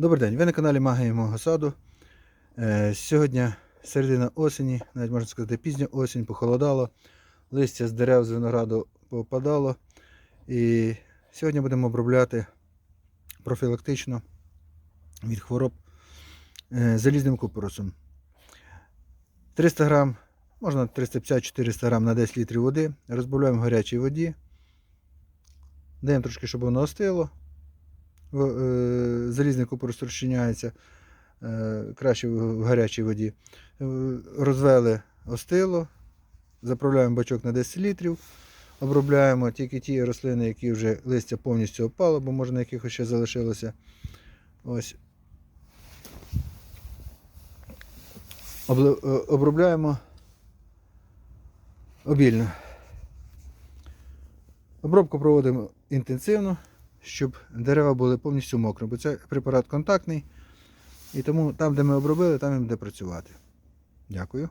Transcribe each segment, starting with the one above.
Добрий день, ви на каналі Магія мого саду. Е, Сьогодні середина осені, навіть можна сказати, пізня осінь, похолодало, листя з дерев з винограду попадало. І сьогодні будемо обробляти профілактично від хвороб е, залізним купоросом. 300 грам, можна 350-400 грам на 10 літрів води. Розбавляємо в гарячій воді. Даємо трошки, щоб воно остило залізний купорос розчиняється е, краще в гарячій воді. Е, Розвели остило, заправляємо бачок на 10 літрів, обробляємо тільки ті рослини, які вже листя повністю опало, бо може на якихось ще залишилося. Ось. Е, Обробляємо обільно. Обробку проводимо інтенсивно, щоб дерева були повністю мокрі, бо це препарат контактний. І тому там, де ми обробили, там він буде працювати. Дякую.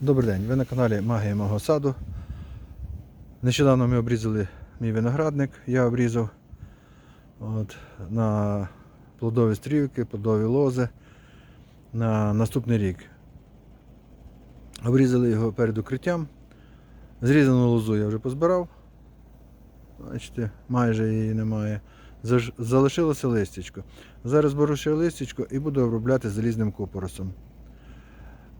Добрий день, ви на каналі Магія мого саду. Нещодавно ми обрізали мій виноградник. Я обрізав от, на плодові стрілки, плодові лози на наступний рік. Обрізали його перед укриттям. Зрізану лозу я вже позбирав. Бачите, майже її немає. Залишилося листячко. Зараз беру ще листячко і буду обробляти залізним купоросом.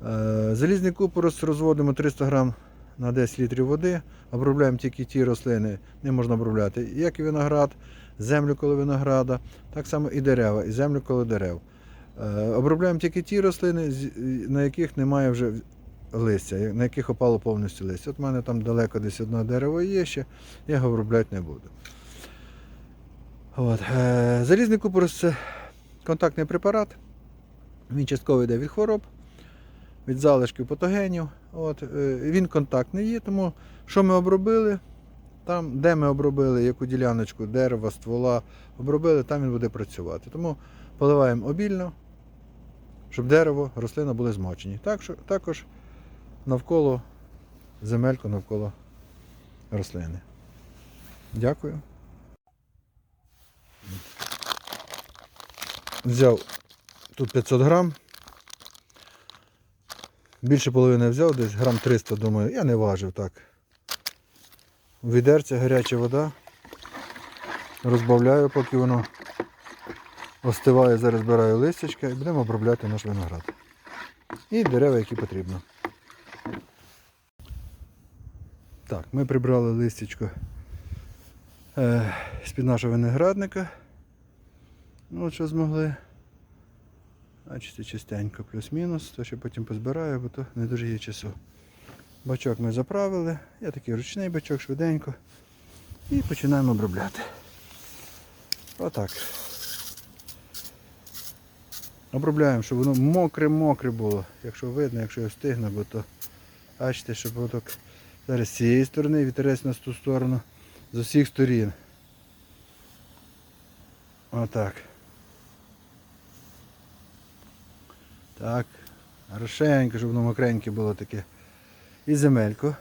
Е, Залізний купорос розводимо 300 грам на 10 літрів води. Обробляємо тільки ті рослини, не можна обробляти, як і виноград, землю коло винограда, так само і дерева, і землю коло дерев. Е, Обробляємо тільки ті рослини, на яких немає вже листя, на яких опало повністю листя. От в мене там далеко десь одне дерево є ще, я його обробляти не буду. От. е, Залізний купорос це контактний препарат. Він частково йде від хвороб, від залишків патогенів. От. е, Він контактний є, тому що ми обробили, там, де ми обробили яку діляночку дерева, ствола, обробили, там він буде працювати. Тому поливаємо обільно, щоб дерево, рослина були змочені. Так, також навколо земельку, навколо рослини. Дякую. Взяв тут 500 грам. Більше половини взяв, десь грам 300, думаю, я не важив так. У відерце гаряча вода. Розбавляю, поки воно остиває, зараз збираю листячка і будемо обробляти наш виноград. І дерева, які потрібно. Так, ми прибрали листячко е, з-під нашого виноградника. Ну, от що змогли. Бачите, частенько плюс-мінус, то ще потім позбираю, бо то не дуже є часу. Бачок ми заправили, я такий ручний бачок швиденько. І починаємо обробляти. Отак. Обробляємо, щоб воно мокре-мокре було. Якщо видно, якщо я встигну, бо то бачите, щоб воно зараз з цієї сторони, вітерець на ту сторону, з усіх сторін. Отак. Так. Хорошенько, щоб воно мокреньке було таке. І земельку.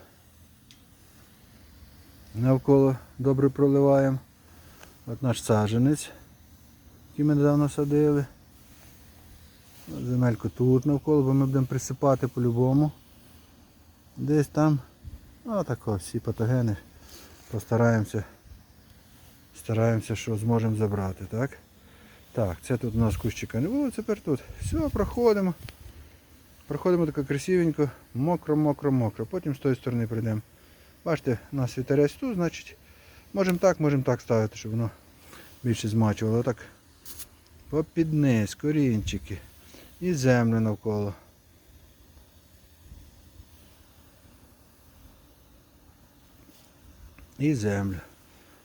Навколо добре проливаємо. От наш саджанець, який ми недавно садили. Земельку тут навколо, бо ми будемо присипати по-любому. Десь там. Отако, всі патогени. Постараємося. Стараємося, що зможемо забрати, так? Так, це тут у нас кущика не було, тепер тут. Все, проходимо. Проходимо тако красивенько, мокро, мокро, мокро. Потім з тої сторони прийдемо. Бачите, у нас вітерець тут, значить, можемо так, можемо так ставити, щоб воно більше змачувало. Отак попід низ, корінчики і землю навколо. І землю.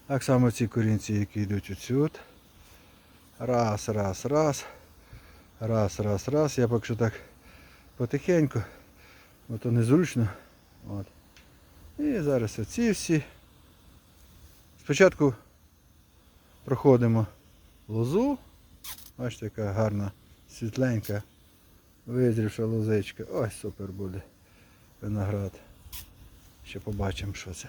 Так само ці корінці, які йдуть отсюди. Раз, раз, раз. Раз, раз, раз. Я поки що так потихеньку, бо то незручно. От. І зараз оці всі. Спочатку проходимо лозу. Бачите, яка гарна, світленька, визрівша лозичка. Ось супер буде виноград. Ще побачимо, що це.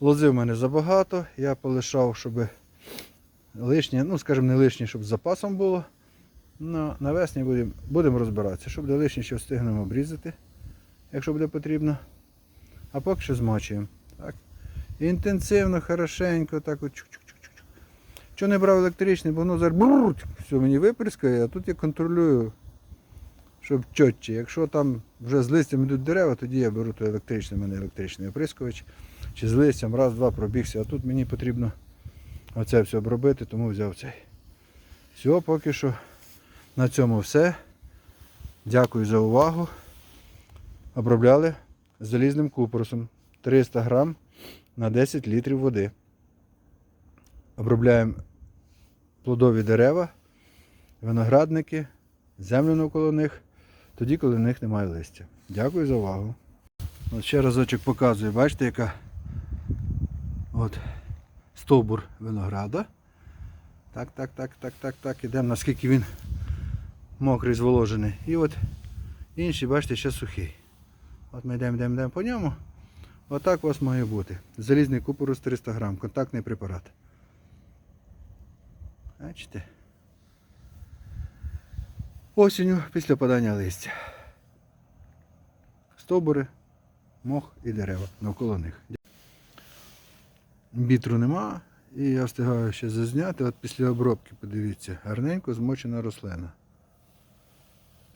Лози в мене забагато, я полишав, щоб лишнє, ну скажімо, не лишнє, щоб з запасом було. Ну, навесні будемо будем розбиратися. Що буде лишнє, що встигнемо обрізати, якщо буде потрібно. А поки що змочуємо. Так. Інтенсивно, хорошенько, так от чук-чук-чук-чук. Не брав електричний, бо воно зараз брррт, все мені виприскає, а тут я контролюю, щоб чотче. Якщо там вже з листям йдуть дерева, тоді я беру той електричний, мене електричний оприскувач. Чи з листям, раз-два пробігся, а тут мені потрібно оце все обробити, тому взяв цей. Все, поки що на цьому все. Дякую за увагу. Обробляли залізним купоросом 300 грам на 10 літрів води. Обробляємо плодові дерева, виноградники, землю навколо них, тоді, коли в них немає листя. Дякую за увагу. От ще разочок показую, бачите, яка от стовбур винограда. Так, так, так, так, так, так. Ідемо, наскільки він мокрий, зволожений. І от інший, бачите, ще сухий. От ми йдемо, йдемо, йдемо по ньому. Отак у вас має бути. Залізний купорус 300 грам, контактний препарат. Бачите? Осінню після падання листя. Стовбури, мох і дерева навколо них. Бітру нема, і я встигаю ще зазняти. От після обробки, подивіться, гарненько змочена рослина.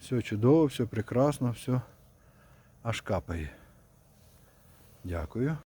Все чудово, все прекрасно, все аж капає. Дякую.